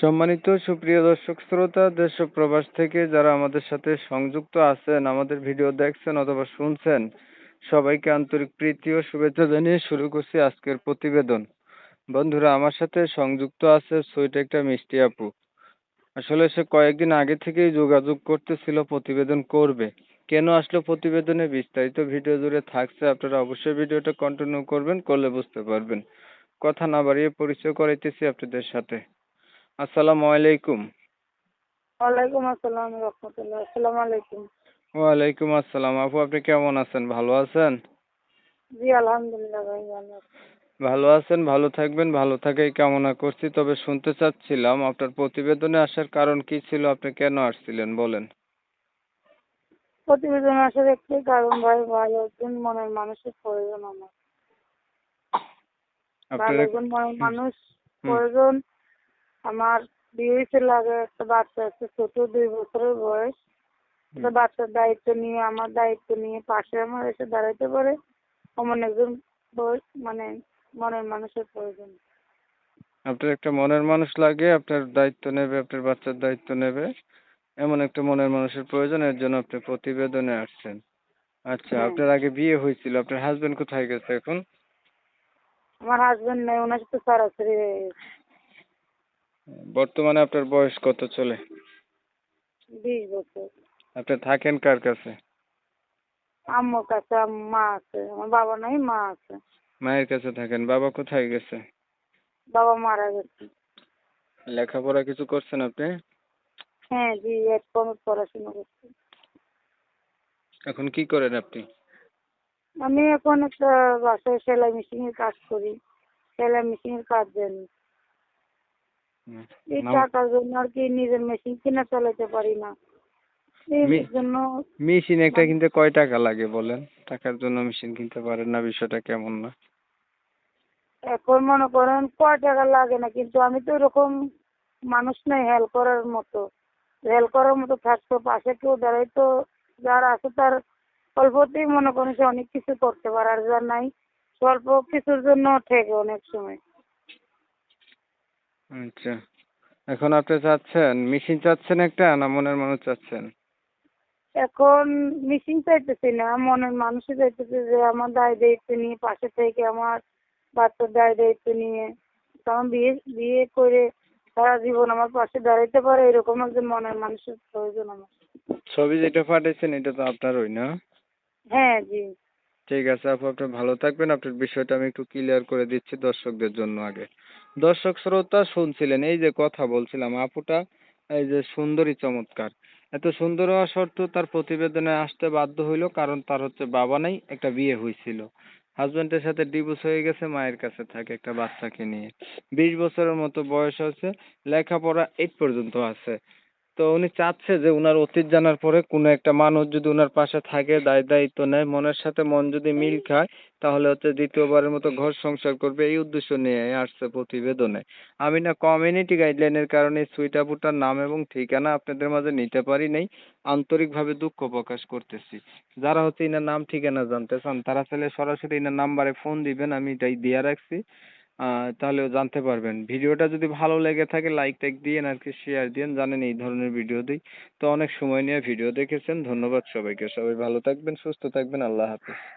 সম্মানিত সুপ্রিয় দর্শক শ্রোতা দেশ প্রবাস থেকে যারা আমাদের সাথে সংযুক্ত আছেন, আমাদের ভিডিও দেখছেন অথবা শুনছেন, সবাইকে আন্তরিক প্রীতি ও শুভেচ্ছা জানিয়ে শুরু করছি আজকের প্রতিবেদন। বন্ধুরা, আমার সাথে সংযুক্ত আছে সুইট একটা মিষ্টি আপু। আসলে সে কয়েকদিন আগে থেকেই যোগাযোগ করতেছিল, প্রতিবেদন করবে। কেন আসলো প্রতিবেদনে? বিস্তারিত ভিডিও জুড়ে থাকছে, আপনারা অবশ্যই ভিডিওটা কন্টিনিউ করবেন, করলে বুঝতে পারবেন। কথা না বাড়িয়ে পরিচয় করাইতেছি আপনাদের সাথে। আসসালামু আলাইকুম। ওয়ালাইকুম আসসালাম রহমতুল্লাহ। আসসালামু আলাইকুম। ওয়ালাইকুম আসসালাম। আপু আপনি কেমন আছেন? ভালো আছেন? জি আলহামদুলিল্লাহ ভাই ভালো ভালো আছেন ভালো থাকবেন ভালো থাকাই কামনা করছি। তবে শুনতে চাচ্ছিলাম আপনার প্রতিবেদনে আসার কারণ কি ছিল? আপনি কেন আসছিলেন বলেন। প্রতিবেদন আসার একটাই কারণ ভাই ভালো একজন মনের মানুষের প্রয়োজন আমার। ভালো একজন মনের মানুষ প্রয়োজন আমার বিয়ে লাগে একটা বাচ্চা আছে ছোট দুই বছরের বয়স। একটা বাচ্চার দায়িত্ব নিয়ে আমার দায়িত্ব নিয়ে পাশে আমার এসে দাঁড়াইতে পারে। এমন একজন বয়স মানে মনের মানুষের প্রয়োজন। আপনার একটা মনের মানুষ লাগে আপনার দায়িত্ব নেবে আপনার বাচ্চার দায়িত্ব নেবে। এমন একটা মনের মানুষের প্রয়োজন এর জন্য আপনি প্রতিবেদনে আসছেন। আচ্ছা আপনার আগে বিয়ে হয়েছিল আপনার হাজবেন্ড কোথায় গেছে এখন? আমার হাজবেন্ড নেই ওনার সাথে সরাসরি হয়ে গেছে। বর্তমানে আপনার বয়স কত চলে? বিশ বছর। আপনি থাকেন কার কাছে? আম্মুর কাছে মা আছে। আমার বাবা নাই মা আছে। মায়ের কাছে থাকেন। বাবা কোথায় গেছে? বাবা মারা গেছে। লেখাপড়া কিছু করছেন আপনি? হ্যাঁ জি এক কমে পড়াশোনা করছি। এখন কি করেন আপনি? আমি এখন একটা বাসায় সেলাই মেশিনের কাজ করি। সেলাই মেশিনের কাজ জানি। এই টাকার জন্য আর কি নিজের মেশিন কিনে চালাতে পারি না। মেশিন একটা কিনতে কয় টাকা লাগে বলেন? টাকার জন্য মেশিন কিনতে পারেন না? বিষয়টা কেমন না? এখন মনে করেন কয় টাকা লাগে না কিন্তু আমি তো এরকম মানুষ নাই হেল্প করার মতো। হেল্প করার মতো থাকতো পাশে কেউ দাঁড়াই তো যার আছে তার অল্পতেই মনে করেন সে অনেক কিছু করতে পারে আর যার নাই স্বল্প কিছুর জন্য ঠেকে অনেক সময়। আচ্ছা। এখন আপনি চাচ্ছেন মেশিন চাচ্ছেন একটা না মনের মানুষ চাচ্ছেন? এখন মিসিং চাইতেছি না মনের মানুষই চাইতেছে যে আমার দায় দায়িত্ব নিয়ে পাশে থেকে আমার বাচ্চার দায় দায়িত্ব নিয়ে। কারণ বিয়ে বিয়ে করে সারা জীবন আমার পাশে দাঁড়াইতে পারে এরকম একজন মনের মানুষের প্রয়োজন আমার। ছবি যেটা পাঠিয়েছেন এটা তো আপনারই না? হ্যাঁ জি। ঠিক আছে, আপু, আপনি ভালো থাকবেন। আপনার বিষয়টা আমি একটু ক্লিয়ার করে দিচ্ছি দর্শকদের জন্য আগে। দর্শক, শ্রোতা শুনছিলেন, এই যে কথা বলছিলাম, আপুটা, এই যে সুন্দরী চমৎকার। এত সুন্দর হওয়া সত্ত্বেও তার প্রতিবেদনে আসতে বাধ্য হইল, কারণ তার হচ্ছে বাবা নাই, একটা বিয়ে হয়েছিল হাজবেন্ডের সাথে ডিভোর্স হয়ে গেছে, মায়ের কাছে থাকে একটা বাচ্চাকে নিয়ে। বিশ বছরের মতো বয়স আছে, লেখাপড়া এইট পর্যন্ত আছে। তো উনি চাচ্ছে যে উনার অতীত জানার পরে কোনো একটা মানুষ যদি উনার পাশে থাকে, দায় দায়িত্ব নেয়, মনের সাথে মন যদি মিল খায়, তাহলে হচ্ছে দ্বিতীয়বারের মতো ঘর সংসার করবে এই উদ্দেশ্য নিয়ে আসছে প্রতিবেদনে। আমি না কমিউনিটি গাইডলাইনের কারণে সুইট আপুটার নাম এবং ঠিকানা আপনাদের মাঝে নিতে পারি নাই, আন্তরিকভাবে দুঃখ প্রকাশ করতেছি। যারা হচ্ছে ইনার নাম ঠিকানা জানতে চান, তারা চাইলে সরাসরি ইনার নাম্বারে ফোন দিবেন, আমি এটাই দিয়ে রাখছি। আহ, তাহলেও জানতে পারবেন। ভিডিওটা যদি ভালো লেগে থাকে লাইক টাইক দিয়েন আর কি শেয়ার দিয়েন। জানেন এই ধরনের ভিডিও দিই। তো অনেক সময় নিয়ে ভিডিও দেখেছেন। ধন্যবাদ সবাইকে। সবাই ভালো থাকবেন সুস্থ থাকবেন। আল্লাহ হাফিজ।